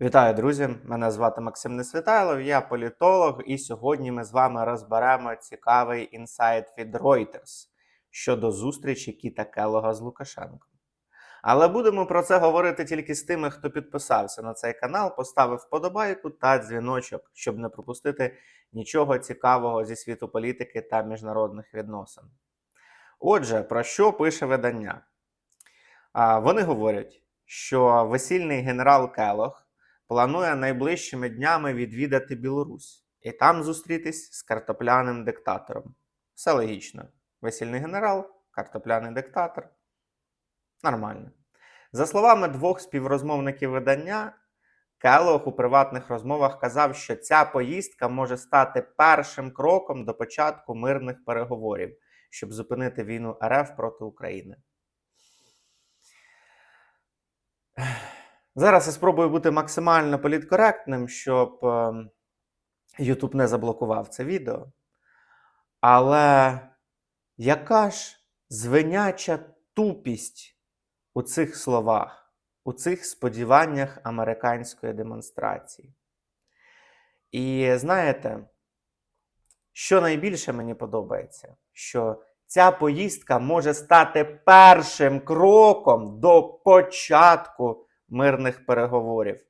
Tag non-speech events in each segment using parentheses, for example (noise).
Вітаю, друзі! Мене звати Максим Несвітайлов, я політолог, і сьогодні ми з вами розберемо цікавий інсайт від Reuters щодо зустрічі Кіта Келога з Лукашенком. Але будемо про це говорити тільки з тими, хто підписався на цей канал, поставив вподобайку та дзвіночок, щоб не пропустити нічого цікавого зі світу політики та міжнародних відносин. Отже, про що пише видання? Вони говорять, що весільний генерал Келог планує найближчими днями відвідати Білорусь і там зустрітись з картопляним диктатором. Все логічно. Весільний генерал, картопляний диктатор. Нормально. За словами двох співрозмовників видання, Келог у приватних розмовах казав, що ця поїздка може стати першим кроком до початку мирних переговорів, щоб зупинити війну РФ проти України. Зараз я спробую бути максимально політкоректним, щоб YouTube не заблокував це відео. Але яка ж звиняча тупість у цих словах, у цих сподіваннях американської демонстрації? І знаєте, що найбільше мені подобається, що ця поїздка може стати першим кроком до початку мирних переговорів.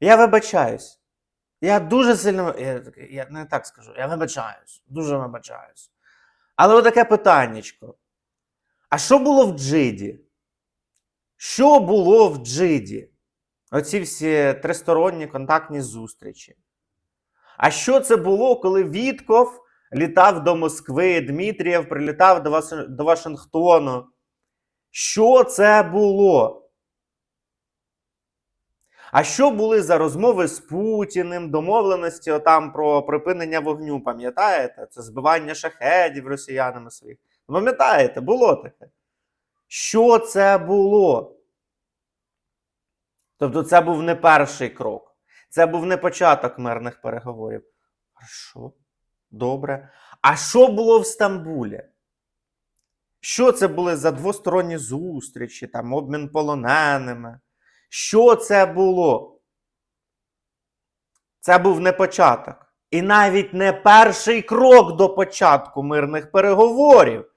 Я вибачаюсь. Я дуже сильно. Я, я не так скажу. Я вибачаюсь. Дуже вибачаюсь. Але отаке питаннячко. А що було в Джиді? Що було в Джиді? Оці всі тристоронні контактні зустрічі. А що це було, коли Вітков літав до Москви, Дмитрієв прилітав до, Вашингтону? Що це було? А що були за розмови з Путіним, домовленості отам про припинення вогню, пам'ятаєте? Це збивання шахедів росіянами своїх. Пам'ятаєте, було таке? Що це було? Тобто, це був не перший крок, це був не початок мирних переговорів. Хорошо, добре. А що було в Стамбулі? Що це були за двосторонні зустрічі, там обмін полоненими? Що це було? Це був не початок. І навіть не перший крок до початку мирних переговорів.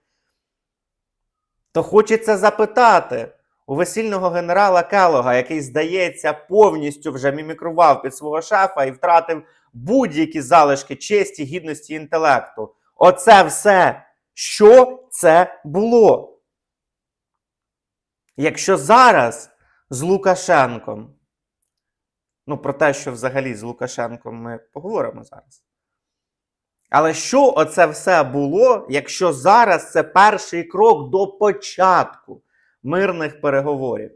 То хочеться запитати у весільного генерала Келога, який, здається, повністю вже мімікрував під свого шефа і втратив будь-які залишки честі, гідності інтелекту. Оце все. Що це було? Якщо зараз з Лукашенком. Ну, про те, що взагалі з Лукашенком ми поговоримо зараз. Але що оце все було, якщо зараз це перший крок до початку мирних переговорів?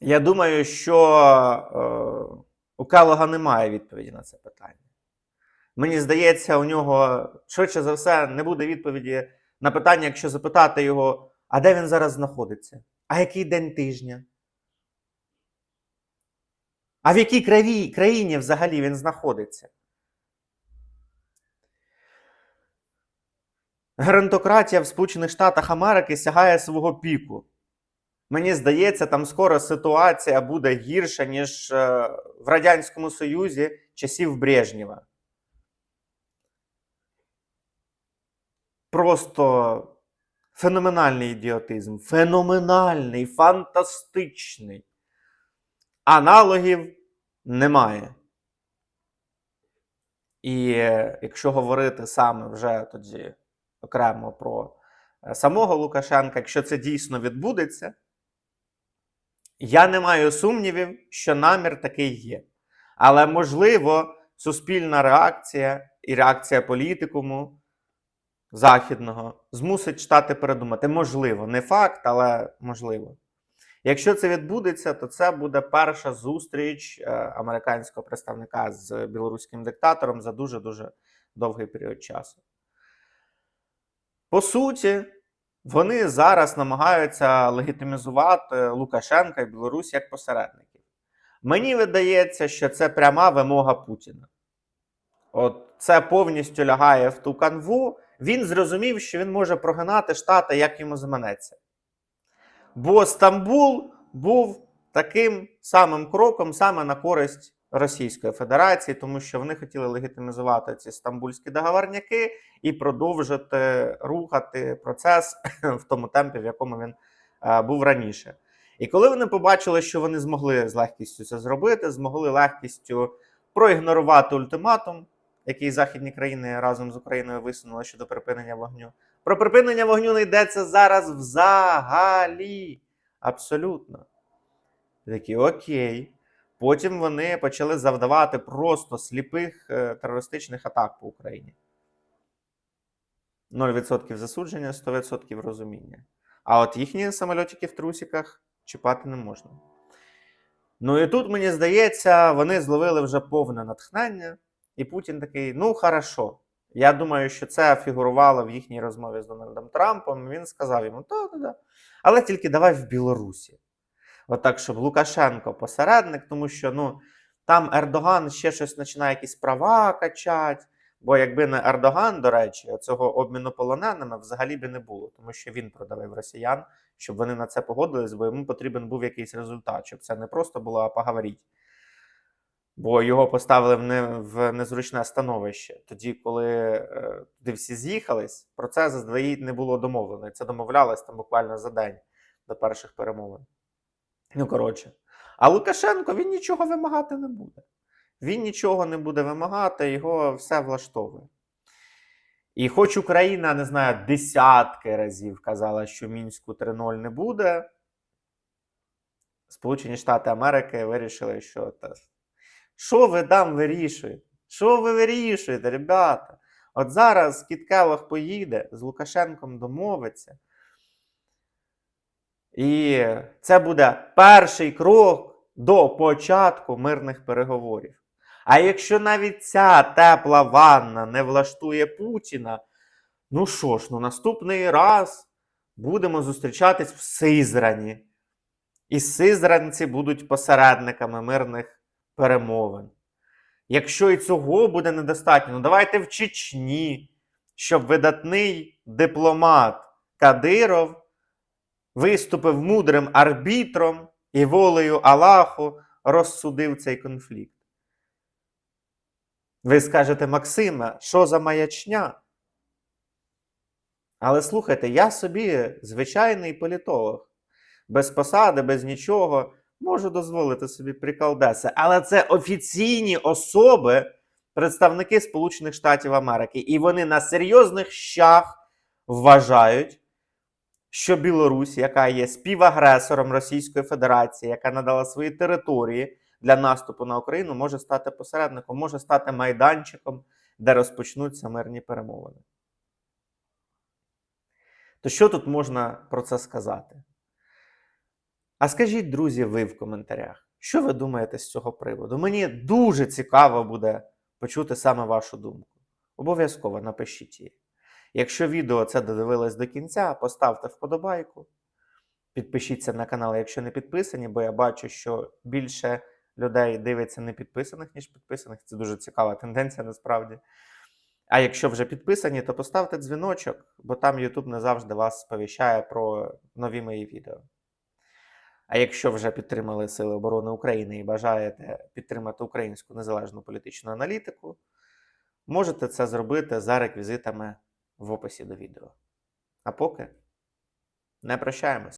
Я думаю, що е, у Келога немає відповіді на це питання. Мені здається, у нього швидше за все не буде відповіді на питання, якщо запитати його. А де він зараз знаходиться? А який день тижня? А в якій країні взагалі він знаходиться? Грантократія в Сполучених Штатах Америки сягає свого піку. Мені здається, там скоро ситуація буде гірша, ніж е, в Радянському Союзі часів Брежнєва. Просто Феноменальний ідіотизм. Феноменальний, фантастичний. Аналогів немає. І е, якщо говорити саме вже тоді окремо про е, самого Лукашенка, якщо це дійсно відбудеться, я не маю сумнівів, що намір такий є. Але можливо, суспільна реакція і реакція політикуму західного змусить Штати передумати. Можливо, не факт, але можливо. Якщо це відбудеться, то це буде перша зустріч е, американського представника з білоруським диктатором за дуже-дуже довгий період часу. По суті, вони зараз намагаються легітимізувати Лукашенка і Білорусь як посередників. Мені видається, що це пряма вимога Путіна. От це повністю лягає в ту канву. Він зрозумів, що він може прогинати штати, як йому заманеться. Бо Стамбул був таким самим кроком саме на користь Російської Федерації, тому що вони хотіли легітимізувати ці стамбульські договорняки і продовжити рухати процес (laughs) в тому темпі, в якому він е, був раніше. І коли вони побачили, що вони змогли з легкістю це зробити, змогли легкістю проігнорувати ультиматум, який західні країни разом з Україною висунули щодо припинення вогню. Про припинення вогню не йдеться зараз взагалі. Абсолютно. Такі окей. Потім вони почали завдавати просто сліпих е, терористичних атак по Україні. 0% засудження, 100% розуміння. А от їхні самольотики в трусиках чіпати не можна. Ну і тут, мені здається, вони зловили вже повне натхнення, і Путін такий: ну, хорошо. Я думаю, що це фігурувало в їхній розмові з Дональдом Трампом. Він сказав йому: так-да-да. Але тільки давай в Білорусі. Отак, щоб Лукашенко посередник, тому що ну, там Ердоган ще щось починає якісь права качати. Бо якби не Ердоган, до речі, цього обміну полоненими взагалі би не було, тому що він продавив росіян, щоб вони на це погодились, бо йому потрібен був якийсь результат, щоб це не просто було, а поговоріть. Бо його поставили в, не, в незручне становище. Тоді, коли е, туди всі з'їхались, про це заздалегідь не було домовлено. Це домовлялось там буквально за день до перших перемовин. Ну, коротше. А Лукашенко він нічого вимагати не буде. Він нічого не буде вимагати, його все влаштовує. І хоч Україна, не знаю, десятки разів казала, що Мінську 3.0 не буде, Сполучені Штати Америки вирішили, що та, що ви там вирішуєте? Що ви вирішуєте, ребята? От зараз Кіт Келлог поїде, з Лукашенком домовиться. І це буде перший крок до початку мирних переговорів. А якщо навіть ця тепла ванна не влаштує Путіна, ну що ж, ну наступний раз будемо зустрічатись в Сизрані. І сизранці будуть посередниками мирних перемовин. Якщо і цього буде недостатньо, ну давайте в Чечні, щоб видатний дипломат Кадиров виступив мудрим арбітром і волею Аллаху розсудив цей конфлікт. Ви скажете, Максиме, що за маячня? Але слухайте, я собі звичайний політолог, без посади, без нічого, можу дозволити собі приколдеси. Але це офіційні особи, представники Сполучених Штатів Америки. І вони на серйозних щах вважають, що Білорусь, яка є співагресором Російської Федерації, яка надала свої території для наступу на Україну, може стати посередником, може стати майданчиком, де розпочнуться мирні перемовини. То що тут можна про це сказати? А скажіть, друзі, ви в коментарях, що ви думаєте з цього приводу? Мені дуже цікаво буде почути саме вашу думку. Обов'язково напишіть її. Якщо відео це додивилось до кінця, поставте вподобайку. Підпишіться на канал, якщо не підписані, бо я бачу, що більше людей дивиться не підписаних, ніж підписаних. Це дуже цікава тенденція насправді. А якщо вже підписані, то поставте дзвіночок, бо там YouTube не завжди вас сповіщає про нові мої відео. А якщо вже підтримали Сили оборони України і бажаєте підтримати українську незалежну політичну аналітику, можете це зробити за реквізитами в описі до відео. А поки не прощаємось.